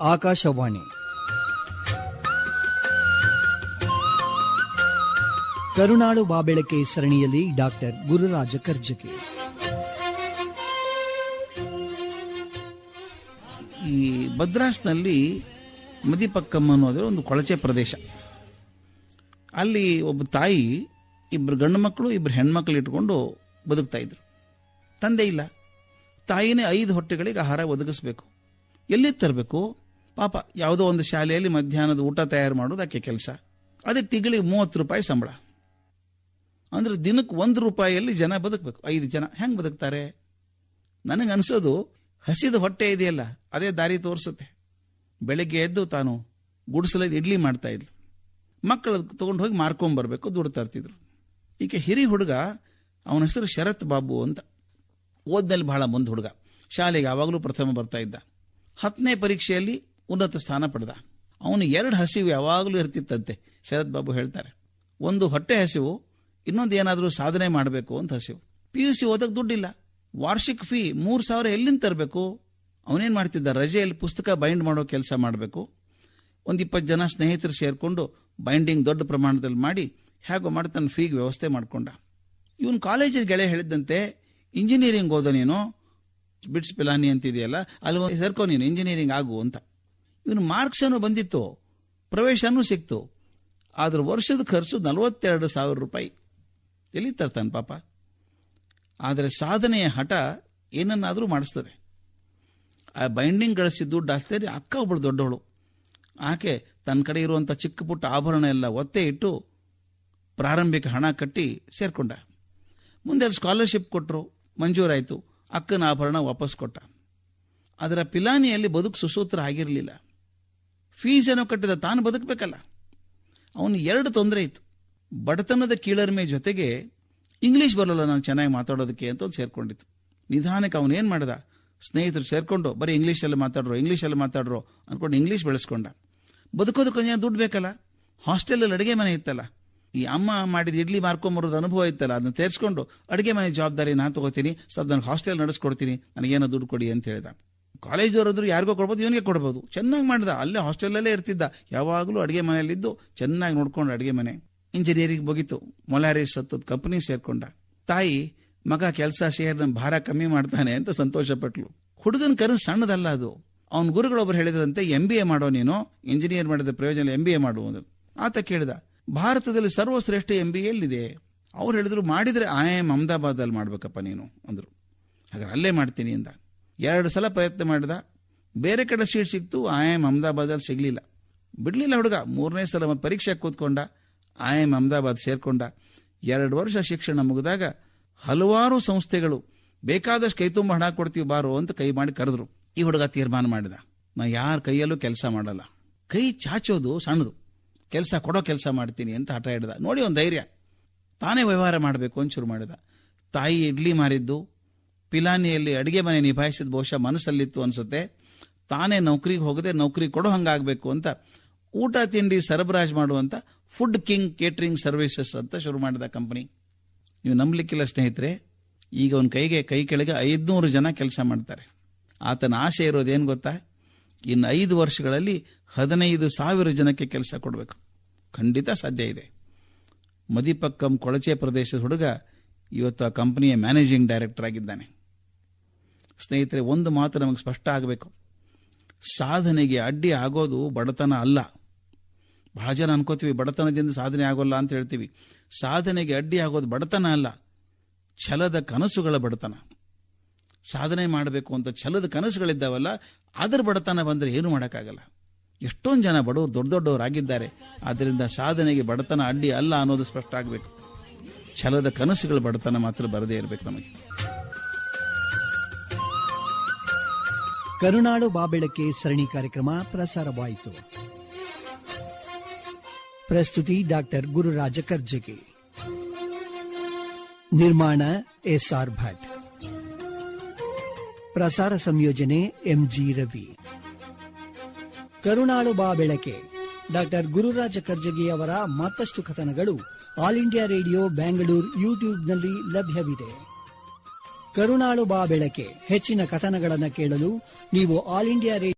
ಆಕಾಶವಾಣಿ. ಕರುಣಾಳು ಬಾಬೆಳಕೆ ಸರಣಿಯಲ್ಲಿ ಡಾಕ್ಟರ್ ಗುರುರಾಜ ಕರ್ಜಗಿ ಈ ಮದ್ರಾಸ್ನಲ್ಲಿ ಮದಿಪಕ್ಕಮ್ಮ ಅನ್ನೋದ್ರ ಒಂದು ಕೊಳಚೆ ಪ್ರದೇಶ. ಅಲ್ಲಿ ಒಬ್ಬ ತಾಯಿ ಇಬ್ಬರು ಗಂಡು ಮಕ್ಕಳು ಇಬ್ಬರು ಹೆಣ್ಮಕ್ಳು ಇಟ್ಕೊಂಡು ಬದುಕ್ತಾ ಇದ್ರು. ತಂದೆ ಇಲ್ಲ. ತಾಯಿನೇ ಐದು ಹೊಟ್ಟೆಗಳಿಗೆ ಆಹಾರ ಒದಗಿಸ್ಬೇಕು. ಎಲ್ಲಿ ತರಬೇಕು? ಪಾಪ ಯಾವುದೋ ಒಂದು ಶಾಲೆಯಲ್ಲಿ ಮಧ್ಯಾಹ್ನದ ಊಟ ತಯಾರು ಮಾಡೋದು ಆಕೆ ಕೆಲಸ. ಅದಕ್ಕೆ ತಿಂಗಳಿಗೆ ಮೂವತ್ತು ರೂಪಾಯಿ ಸಂಬಳ. ಅಂದ್ರೆ ದಿನಕ್ಕೆ ಒಂದು ರೂಪಾಯಿಯಲ್ಲಿ ಜನ ಬದುಕಬೇಕು. ಐದು ಜನ. ಹೆಂಗೆ ಬದುಕ್ತಾರೆ? ನನಗೆ ಅನಿಸೋದು, ಹಸಿದ ಹೊಟ್ಟೆ ಇದೆಯಲ್ಲ, ಅದೇ ದಾರಿ ತೋರಿಸುತ್ತೆ. ಬೆಳಗ್ಗೆ ಎದ್ದು ತಾನು ಗುಡಿಸಲಲ್ಲಿ ಇಡ್ಲಿ ಮಾಡ್ತಾ ಇದ್ಲು. ಮಕ್ಕಳು ತೊಗೊಂಡು ಹೋಗಿ ಮಾರ್ಕೊಂಬರ್ಬೇಕು, ದುಡ್ಡು ತರ್ತಿದ್ರು. ಈಕೆ ಹಿರಿ ಹುಡುಗ, ಅವನ ಹೆಸರು ಶರತ್ ಬಾಬು ಅಂತ. ಓದ್ನಲ್ಲಿ ಬಹಳ ಮುಂದೆ ಹುಡುಗ. ಶಾಲೆಗೆ ಯಾವಾಗಲೂ ಪ್ರಥಮ ಬರ್ತಾ ಇದ್ದ. ಹತ್ತನೇ ಪರೀಕ್ಷೆಯಲ್ಲಿ ಉನ್ನತ ಸ್ಥಾನ ಪಡೆದ. ಅವನು ಎರಡು ಹಸಿವು ಯಾವಾಗಲೂ ಇರ್ತಿತ್ತಂತೆ, ಶರತ್ ಬಾಬು ಹೇಳ್ತಾರೆ. ಒಂದು ಹೊಟ್ಟೆ ಹಸಿವು, ಇನ್ನೊಂದು ಏನಾದರೂ ಸಾಧನೆ ಮಾಡಬೇಕು ಅಂತ ಹಸಿವು. ಪಿ ಯು ಸಿ ಓದಕ್ಕೆ ದುಡ್ಡಿಲ್ಲ. ವಾರ್ಷಿಕ ಫೀ ಮೂರು ಸಾವಿರ ಎಲ್ಲಿಂದ ತರಬೇಕು? ಅವನೇನು ಮಾಡ್ತಿದ್ದ? ರಜೆಯಲ್ಲಿ ಪುಸ್ತಕ ಬೈಂಡ್ ಮಾಡೋ ಕೆಲಸ ಮಾಡಬೇಕು. ಒಂದು ಇಪ್ಪತ್ತು ಜನ ಸ್ನೇಹಿತರು ಸೇರಿಕೊಂಡು ಬೈಂಡಿಂಗ್ ದೊಡ್ಡ ಪ್ರಮಾಣದಲ್ಲಿ ಮಾಡಿ, ಹೇಗೋ ಮಾಡಿ ತನ್ನ ಫೀಗೆ ವ್ಯವಸ್ಥೆ ಮಾಡಿಕೊಂಡ. ಇವನು ಕಾಲೇಜಿನ ಗೆಳೆ ಹೇಳಿದ್ದಂತೆ ಇಂಜಿನಿಯರಿಂಗ್ ಓದೋ ನೀನು? ಬಿಟ್ಸ್ ಪಿಲಾನಿ ಅಂತಿದೆಯಲ್ಲ, ಅಲ್ಲಿ ಸೇರ್ಕೊ ನೀನು ಇಂಜಿನಿಯರಿಂಗ್ ಆಗು ಅಂತ. ಇವನು ಮಾರ್ಕ್ಸನ್ನು ಬಂದಿತ್ತು. ಪ್ರವೇಶನೂ ಸಿಕ್ತು. ಆದ್ರೆ ವರ್ಷದ ಖರ್ಚು ನಲವತ್ತೆರಡು ಸಾವಿರ ರೂಪಾಯಿ. ಎಲ್ಲಿ ತರ್ತಾನೆ ಪಾಪ? ಆದರೆ ಸಾಧನೆಯ ಹಠ ಏನನ್ನಾದರೂ ಮಾಡಿಸ್ತದೆ. ಆ ಬೈಂಡಿಂಗ್ ಗಳಿಸಿದ ದುಡ್ಡು ಅಷ್ಟೇ ಅಕ್ಕ ಒಬ್ಬಳು ದೊಡ್ಡವಳು. ಆಕೆ ತನ್ನ ಕಡೆ ಇರುವಂಥ ಚಿಕ್ಕ ಪುಟ್ಟ ಆಭರಣ ಎಲ್ಲ ಒತ್ತೆ ಇಟ್ಟು ಪ್ರಾರಂಭಿಕ ಹಣ ಕಟ್ಟಿ ಸೇರ್ಕೊಂಡ. ಮುಂದೆ ಅಲ್ಲಿ ಸ್ಕಾಲರ್ಶಿಪ್ ಕೊಟ್ಟರು ಮಂಜೂರಾಯಿತು. ಅಕ್ಕನ ಆಭರಣ ವಾಪಸ್ ಕೊಟ್ಟ. ಅದರ ಪಿಲಾನಿಯಲ್ಲಿ ಬದುಕು ಸುಸೂತ್ರ ಆಗಿರಲಿಲ್ಲ. ಫೀಸ್ ಏನೋ ಕಟ್ಟಿದ ತಾನು ಬದುಕಬೇಕಲ್ಲ. ಅವನು ಎರಡು ತೊಂದರೆ ಇತ್ತು. ಬಡತನದ ಕೀಳರಿಮೆ ಜೊತೆಗೆ ಇಂಗ್ಲೀಷ್ ಬರಲ್ಲ ನಾನು ಚೆನ್ನಾಗಿ ಮಾತಾಡೋದಕ್ಕೆ ಅಂತ ಒಂದು ಸೇರ್ಕೊಂಡಿತ್ತು. ನಿಧಾನಕ್ಕೆ ಅವನು ಏನು ಮಾಡ್ದ? ಸ್ನೇಹಿತರು ಸೇರ್ಕೊಂಡು ಬರೀ ಇಂಗ್ಲೀಷಲ್ಲಿ ಮಾತಾಡ್ರು ಇಂಗ್ಲೀಷಲ್ಲಿ ಮಾತಾಡ್ರು ಅನ್ಕೊಂಡು ಇಂಗ್ಲೀಷ್ ಬೆಳೆಸ್ಕೊಂಡ. ಬದುಕೋದಕ್ಕೆ ದುಡ್ಡು ಬೇಕಲ್ಲ? ಹಾಸ್ಟೆಲಲ್ಲಿ ಅಡುಗೆ ಮನೆ ಇತ್ತಲ್ಲ? ಈ ಅಮ್ಮ ಮಾಡಿದ ಇಡ್ಲಿ ಮಾರ್ಕೊಂಬರೋದು ಅನುಭವ ಇತ್ತಲ್ಲ? ಅದನ್ನ ತೇರಿಸ್ಕೊಂಡು ಅಡುಗೆ ಮನೆ ಜವಾಬ್ದಾರಿ ನಾನು ತಗೋತೀನಿ ಸ್ವಲ್ಪ ನನಗೆ ಹಾಸ್ಟೆಲ್ ನಡೆಸ್ಕೊಡ್ತೀನಿ, ನನಗೇನೋ ದುಡ್ಡು ಕೊಡಿ ಅಂತ ಹೇಳಿದ. ಕಾಲೇಜವ್ರಾದ್ರು ಯಾರಿಗೋ ಕೊಡ್ಬೋದು, ಇವನಿಗೆ ಕೊಡ್ಬೋದು. ಚೆನ್ನಾಗಿ ಮಾಡ್ದ. ಅಲ್ಲೇ ಹಾಸ್ಟೆಲಲ್ಲೇ ಇರ್ತಿದ್ದ. ಯಾವಾಗಲೂ ಅಡುಗೆ ಮನೆಯಲ್ಲಿದ್ದು ಚೆನ್ನಾಗಿ ನೋಡ್ಕೊಂಡು ಅಡುಗೆ ಮನೆ. ಇಂಜಿನಿಯರಿಂಗ್ ಹೋಗಿತ್ತು ಮೊಲಾರಿ ಸತ್ತದ ಕಂಪನಿ ಸೇರ್ಕೊಂಡ. ತಾಯಿ, ಮಗ ಕೆಲಸ ಸೇರಿ ನಮ್ಮ ಭಾರ ಕಮ್ಮಿ ಮಾಡ್ತಾನೆ ಅಂತ ಸಂತೋಷಪಟ್ಲು. ಹುಡುಗನ ಕನಸು ಸಣ್ಣದಲ್ಲ ಅದು. ಅವನ ಗುರುಗಳೊಬ್ಬರು ಹೇಳಿದ್ರಂತೆ ಎಂ ಬಿ ಎ ಮಾಡೋ ನೀನು, ಇಂಜಿನಿಯರ್ ಮಾಡಿದ ಪ್ರಯೋಜನ ಎಂ ಬಿ ಎ ಮಾಡುವುದು ಆತ ಕೇಳಿದ, ಭಾರತದಲ್ಲಿ ಸರ್ವಶ್ರೇಷ್ಠ ಎಂ ಬಿ ಎಲ್ಲಿದೆ? ಅವ್ರು ಹೇಳಿದ್ರು, ಮಾಡಿದ್ರೆ ಐ ಎಂ ಅಹಮದಾಬಾದಲ್ಲಿ ಮಾಡ್ಬೇಕಪ್ಪ ನೀನು ಅಂದರು. ಹಾಗಾದ್ರೆ ಅಲ್ಲೇ ಮಾಡ್ತೀನಿ ಅಂದ. ಎರಡು ಸಲ ಪ್ರಯತ್ನ ಮಾಡಿದ, ಬೇರೆ ಕಡೆ ಸೀಟ್ ಸಿಕ್ತು ಐ ಎಂ ಅಹಮದಾಬಾದಲ್ಲಿ ಸಿಗಲಿಲ್ಲ. ಬಿಡಲಿಲ್ಲ ಹುಡುಗ. ಮೂರನೇ ಸಲ ಪರೀಕ್ಷೆ ಕೂತ್ಕೊಂಡ ಐ ಎಂ ಅಹಮದಾಬಾದ್ ಸೇರಿಕೊಂಡ. ಎರಡು ವರ್ಷ ಶಿಕ್ಷಣ ಮುಗಿದಾಗ ಹಲವಾರು ಸಂಸ್ಥೆಗಳು, ಬೇಕಾದಷ್ಟು ಕೈ ತುಂಬ ಹಣ ಕೊಡ್ತೀವಿ, ಬಾರೋ ಅಂತ ಕೈ ಮಾಡಿ ಕರೆದ್ರು. ಈ ಹುಡುಗ ತೀರ್ಮಾನ ಮಾಡಿದ. ನಾ ಯಾರ ಕೈಯಲ್ಲೂ ಕೆಲಸ ಮಾಡಲ್ಲ. ಕೈ ಚಾಚೋದು ಸಣ್ಣದು. ಕೆಲಸ ಕೊಡೋ ಕೆಲಸ ಮಾಡ್ತೀನಿ ಅಂತ ಹಠ ಹಿಡ್ದ. ನೋಡಿ ಒಂದು ಧೈರ್ಯ. ತಾನೇ ವ್ಯವಹಾರ ಮಾಡಬೇಕು ಅಂತ ಶುರು ಮಾಡಿದ. ತಾಯಿ ಇಡ್ಲಿ ಮಾರಿದ್ದು ಪಿಲಾನಿಯಲ್ಲಿ ಅಡಿಗೆ ಮನೆ ನಿಭಾಯಿಸಿದ ಬಹುಶಃ ಮನಸ್ಸಲ್ಲಿತ್ತು ಅನಿಸುತ್ತೆ. ತಾನೇ ನೌಕರಿಗೆ ಹೋಗದೆ ನೌಕರಿ ಕೊಡೋ ಹಂಗಾಗಬೇಕು ಅಂತ ಊಟ, ತಿಂಡಿ, ಸರಬರಾಜು ಮಾಡುವಂಥ ಫುಡ್ ಕಿಂಗ್ ಕೇಟ್ರಿಂಗ್ ಸರ್ವಿಸಸ್ ಅಂತ ಶುರು ಮಾಡಿದ ಕಂಪನಿ ನೀವು ನಂಬಲಿಕ್ಕಿಲ್ಲ ಸ್ನೇಹಿತರೆ, ಈಗ ಅವನ ಕೈಗೆ, ಕೈ ಕೆಳಗೆ ಐದುನೂರು ಜನ ಕೆಲಸ ಮಾಡ್ತಾರೆ. ಆತನ ಆಸೆ ಇರೋದೇನು ಗೊತ್ತಾ? ಇನ್ನು ಐದು ವರ್ಷಗಳಲ್ಲಿ ಹದಿನೈದು ಸಾವಿರ ಜನಕ್ಕೆ ಕೆಲಸ ಕೊಡಬೇಕು. ಖಂಡಿತ ಸಾಧ್ಯ ಇದೆ. ಮದಿಪಕ್ಕಂ ಕೊಳಚೆ ಪ್ರದೇಶದ ಹುಡುಗ ಇವತ್ತು ಆ ಕಂಪನಿಯ ಮ್ಯಾನೇಜಿಂಗ್ ಡೈರೆಕ್ಟರ್ ಆಗಿದ್ದಾನೆ. ಸ್ನೇಹಿತರೆ, ಒಂದು ಮಾತು ನಮಗೆ ಸ್ಪಷ್ಟ ಆಗಬೇಕು. ಸಾಧನೆಗೆ ಅಡ್ಡಿ ಆಗೋದು ಬಡತನ ಅಲ್ಲ. ಬಹಳ ಜನ ಅನ್ಕೋತೀವಿ, ಬಡತನದಿಂದ ಸಾಧನೆ ಆಗೋಲ್ಲ ಅಂತ ಹೇಳ್ತೀವಿ. ಸಾಧನೆಗೆ ಅಡ್ಡಿ ಆಗೋದು ಬಡತನ ಅಲ್ಲ. ಛಲದ ಕನಸುಗಳ ಬಡತನ. ಸಾಧನೆ ಮಾಡಬೇಕು ಅಂತ ಛಲದ ಕನಸುಗಳಿದ್ದಾವಲ್ಲ, ಅದರ ಬಡತನ ಬಂದರೆ ಏನು ಮಾಡೋಕ್ಕಾಗಲ್ಲ. ಎಷ್ಟೊಂದು ಜನ ಬಡವರು, ದೊಡ್ಡ ದೊಡ್ಡವರಾಗಿದ್ದಾರೆ ಆದ್ದರಿಂದ ಸಾಧನೆಗೆ ಬಡತನ ಅಡ್ಡಿ ಅಲ್ಲ ಅನ್ನೋದು ಸ್ಪಷ್ಟ ಆಗಬೇಕು. ಛಲದ ಕನಸುಗಳ ಬಡತನ ಮಾತ್ರ ಬರದೇ ಇರಬೇಕು ನಮಗೆ. ಕರುನಾಡು ಬಾಬೆಳಕೆ ಸರಣಿ ಕಾರ್ಯಕ್ರಮ ಪ್ರಸಾರವಾಯಿತು. ಪ್ರಸ್ತುತಿ ಡಾಕ್ಟರ್ ಗುರುರಾಜ ಕರ್ಜಗಿ. ನಿರ್ಮಾಣ ಎಸ್ಆರ್ ಭಟ್. ಪ್ರಸಾರ ಸಂಯೋಜನೆ ಎಂಜಿ ರವಿ. ಕರುನಾಳು ಬಾ ಬೆಳಕೆ ಡಾಕ್ಟರ್ ಗುರುರಾಜ ಕರ್ಜಗಿ ಅವರ ಮತ್ತಷ್ಟು ಕಥನಗಳು ಆಲ್ ಇಂಡಿಯಾ ರೇಡಿಯೋ, ಬ್ಯಾಂಗ್ಳೂರ್, ಯೂಟ್ಯೂಬ್ನಲ್ಲಿ ಲಭ್ಯವಿದೆ. ಕರುನಾಳು ಬಾ ಬೆಳಕೆ ಹೆಚ್ಚಿನ ಕಥನಗಳನ್ನು ಕೇಳಲು ನೀವು ಆಲ್ ಇಂಡಿಯಾ